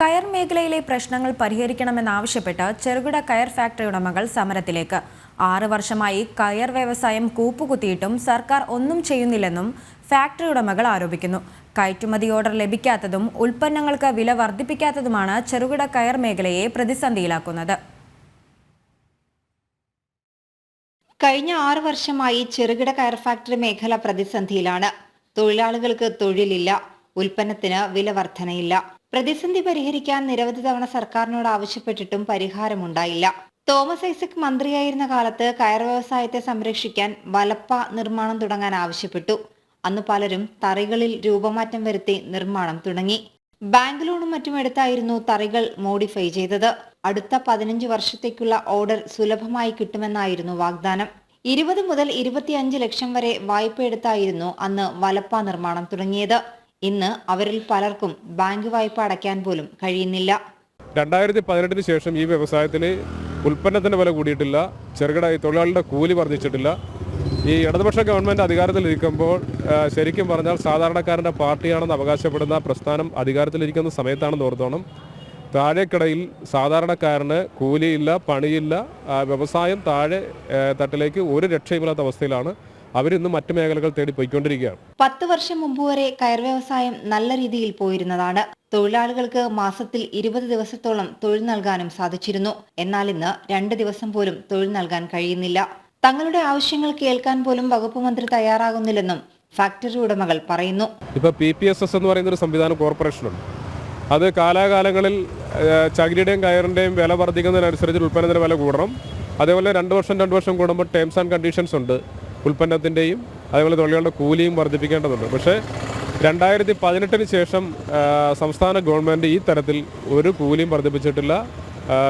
കയർ മേഖലയിലെ പ്രശ്നങ്ങൾ പരിഹരിക്കണമെന്നാവശ്യപ്പെട്ട് ചെറുകിട കയർ ഫാക്ടറി ഉടമകൾ സമരത്തിലേക്ക്. ആറ് വർഷമായി കയർ വ്യവസായം കൂപ്പുകുത്തിയിട്ടും സർക്കാർ ഒന്നും ചെയ്യുന്നില്ലെന്നും ഫാക്ടറി ഉടമകൾ ആരോപിക്കുന്നു. കയറ്റുമതി ഓർഡർ ലഭിക്കാത്തതും ഉൽപ്പന്നങ്ങൾക്ക് വില വർദ്ധിപ്പിക്കാത്തതുമാണ് ചെറുകിട കയർ മേഖലയെ പ്രതിസന്ധിയിലാക്കുന്നത്. കഴിഞ്ഞ ആറ് വർഷമായി ചെറുകിട കയർ ഫാക്ടറി മേഖല പ്രതിസന്ധിയിലാണ്. തൊഴിലാളികൾക്ക് തൊഴിലില്ല ഉൽപ്പന്നത്തിന് വില വർധനയില്ല. പ്രതിസന്ധി പരിഹരിക്കാൻ നിരവധി തവണ സർക്കാരിനോട് ആവശ്യപ്പെട്ടിട്ടും പരിഹാരമുണ്ടായില്ല. തോമസ് ഐസക് മന്ത്രിയായിരുന്ന കാലത്ത് കയർ വ്യവസായത്തെ സംരക്ഷിക്കാൻ വലപ്പ നിർമ്മാണം തുടങ്ങാൻ ആവശ്യപ്പെട്ടു. അന്ന് പലരും തറികളിൽ രൂപമാറ്റം വരുത്തി നിർമ്മാണം തുടങ്ങി. ബാങ്ക് ലോണും മറ്റും എടുത്തായിരുന്നു തറികൾ മോഡിഫൈ ചെയ്തത്. അടുത്ത പതിനഞ്ച് വർഷത്തേക്കുള്ള ഓർഡർ സുലഭമായി കിട്ടുമെന്നായിരുന്നു വാഗ്ദാനം. ഇരുപത് മുതൽ ഇരുപത്തിയഞ്ച് ലക്ഷം വരെ വായ്പ എടുത്തായിരുന്നു അന്ന് വലപ്പ നിർമ്മാണം തുടങ്ങിയത്. ഇന്ന് അവരിൽ പലർക്കും ബാങ്ക് വായ്പ അടയ്ക്കാൻ പോലും കഴിയുന്നില്ല. രണ്ടായിരത്തി പതിനെട്ടിന് ശേഷം ഈ വ്യവസായത്തിൽ ഉൽപ്പന്നത്തിന്റെ വില കൂടിയിട്ടില്ല. ചെറുകിട തൊഴിലാളികളുടെ കൂലി വർദ്ധിച്ചിട്ടില്ല. ഈ ഇടതുപക്ഷ ഗവൺമെന്റ് അധികാരത്തിലിരിക്കുമ്പോൾ ശരിക്കും പറഞ്ഞാൽ സാധാരണക്കാരന്റെ പാർട്ടിയാണെന്ന് അവകാശപ്പെടുന്ന പ്രസ്ഥാനം അധികാരത്തിലിരിക്കുന്ന സമയത്താണെന്ന് ഓർത്തോണം. താഴേക്കിടയിൽ സാധാരണക്കാരന് കൂലിയില്ല പണിയില്ല വ്യവസായം താഴെ തട്ടിലേക്ക് ഒരു രക്ഷയുമില്ലാത്ത അവസ്ഥയിലാണ്. അവരിന്ന് മറ്റു മേഖലകൾ തേടി പോയിക്കൊണ്ടിരിക്കുകയാണ്. പത്ത് വർഷം മുമ്പ് വരെ കയർ വ്യവസായം നല്ല രീതിയിൽ പോയിരുന്നതാണ്. തൊഴിലാളികൾക്ക് മാസത്തിൽ ഇരുപത് ദിവസത്തോളം തൊഴിൽ നൽകാനും സാധിച്ചിരുന്നു. എന്നാൽ ഇന്ന് രണ്ട് ദിവസം പോലും തൊഴിൽ നൽകാൻ കഴിയുന്നില്ല. തങ്ങളുടെ ആവശ്യങ്ങൾ കേൾക്കാൻ പോലും വകുപ്പ് മന്ത്രി തയ്യാറാകുന്നില്ലെന്നും ഫാക്ടറി ഉടമകൾ പറയുന്നു. ഇപ്പോൾ പി പി എസ് എസ് എന്ന് പറയുന്ന ഒരു സംവിധാനം കോർപ്പറേഷനുണ്ട് അത് കാലാകാലങ്ങളിൽ ചകിരിയുടെയും കയറിന്റെയും വില വർദ്ധിക്കുന്നതിനനുസരിച്ച് ഉൽപ്പന്നത്തിന്റെ വില കൂടണം. അതേപോലെ രണ്ട് വർഷം രണ്ട് വർഷം കൂടുമ്പോൾ ടേംസ് ആൻഡ് കണ്ടീഷൻസ് ഉണ്ട്. ഉൽപ്പന്നത്തിന്റെയും അതേപോലെ തൊഴിലാളികളുടെ കൂലിയും വർദ്ധിപ്പിക്കേണ്ടതുണ്ട്. പക്ഷേ രണ്ടായിരത്തി പതിനെട്ടിന് ശേഷം സംസ്ഥാന ഗവൺമെന്റ് ഈ തരത്തിൽ ഒരു കൂലിയും വർദ്ധിപ്പിച്ചിട്ടില്ല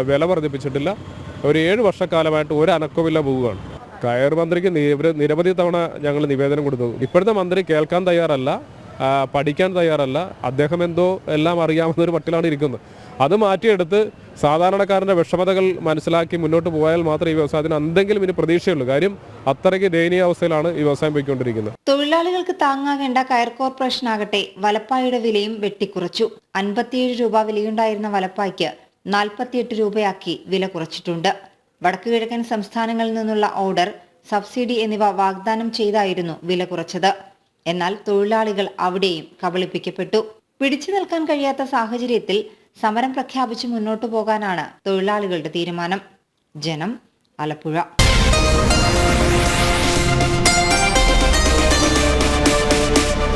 വില വർദ്ധിപ്പിച്ചിട്ടില്ല. ഒരു ഏഴ് വർഷക്കാലമായിട്ട് ഒരു അനക്കമില്ല പോവുകയാണ്. കയർ മന്ത്രിക്ക് നിര- നിരവധി തവണ ഞങ്ങൾ നിവേദനം കൊടുത്തു. ഇപ്പോഴത്തെ മന്ത്രി കേൾക്കാൻ തയ്യാറല്ല. പഠിക്കാൻ തയ്യാറല്ല. അദ്ദേഹം എന്തോ എല്ലാം അറിയാവുന്ന ഒരു പട്ടിലാണ് ഇരിക്കുന്നത്. അത് മാറ്റിയെടുത്ത് സാധാരണക്കാരന്റെ വിഷമതകൾ മനസ്സിലാക്കി മുന്നോട്ട് പോയാൽ മാത്രമേ ഈ വ്യവസായത്തിന് എന്തെങ്കിലും ഇനി പ്രതീക്ഷയുള്ളൂ. കാര്യം അത്രയ്ക്ക് ദയനീയ അവസ്ഥയിലാണ് ഈ വ്യവസായം പോയിക്കൊണ്ടിരിക്കുന്നത്. തൊഴിലാളികൾക്ക് താങ്ങാകേണ്ട കയർ കോർപ്പറേഷൻ ആകട്ടെ വലപ്പായുടെ വിലയും വെട്ടിക്കുറച്ചു. അൻപത്തിയേഴ് രൂപ വിലയുണ്ടായിരുന്ന വലപ്പായ്ക്ക് നാൽപ്പത്തിയെട്ട് രൂപയാക്കി വില കുറച്ചിട്ടുണ്ട്. വടക്കു കിഴക്കൻ സംസ്ഥാനങ്ങളിൽ നിന്നുള്ള ഓർഡർ സബ്സിഡി എന്നിവ വാഗ്ദാനം ചെയ്തായിരുന്നു വില കുറച്ചത്. എന്നാൽ തൊഴിലാളികൾ അവിടെയും കബളിപ്പിക്കപ്പെട്ടു. പിടിച്ചു നിൽക്കാൻ കഴിയാത്ത സാഹചര്യത്തിൽ സമരം പ്രഖ്യാപിച്ച് മുന്നോട്ടു പോകാനാണ് തൊഴിലാളികളുടെ തീരുമാനം. ജനം ആലപ്പുഴ.